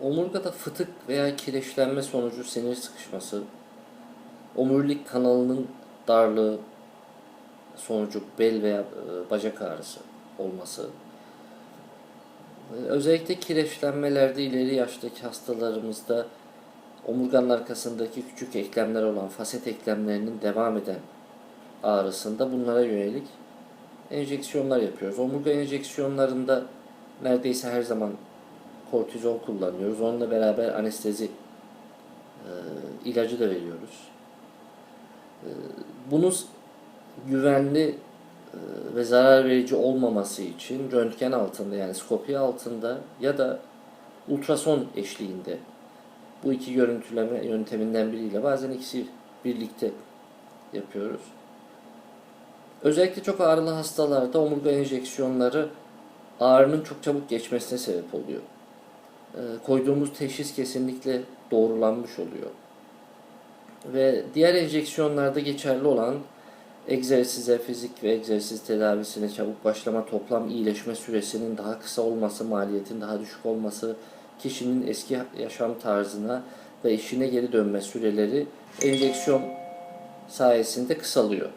Omurgada fıtık veya kireçlenme sonucu sinir sıkışması, omurilik kanalının darlığı sonucu bel veya e, bacak ağrısı olması, özellikle kireçlenmelerde ileri yaştaki hastalarımızda omurganın arkasındaki küçük eklemler olan faset eklemlerinin devam eden ağrısında bunlara yönelik enjeksiyonlar yapıyoruz. Omurga enjeksiyonlarında neredeyse her zaman kortizon kullanıyoruz. Onunla beraber anestezi e, ilacı da veriyoruz. E, bunu güvenli e, ve zarar verici olmaması için röntgen altında yani skopi altında ya da ultrason eşliğinde bu iki görüntüleme yönteminden biriyle bazen ikisi birlikte yapıyoruz. Özellikle çok ağrılı hastalarda omurga enjeksiyonları ağrının çok çabuk geçmesine sebep oluyor. Ee, koyduğumuz teşhis kesinlikle doğrulanmış oluyor. Ve diğer enjeksiyonlarda geçerli olan egzersize, fizik ve egzersiz tedavisine çabuk başlama, toplam iyileşme süresinin daha kısa olması, maliyetin daha düşük olması, kişinin eski yaşam tarzına ve işine geri dönme süreleri enjeksiyon sayesinde kısalıyor.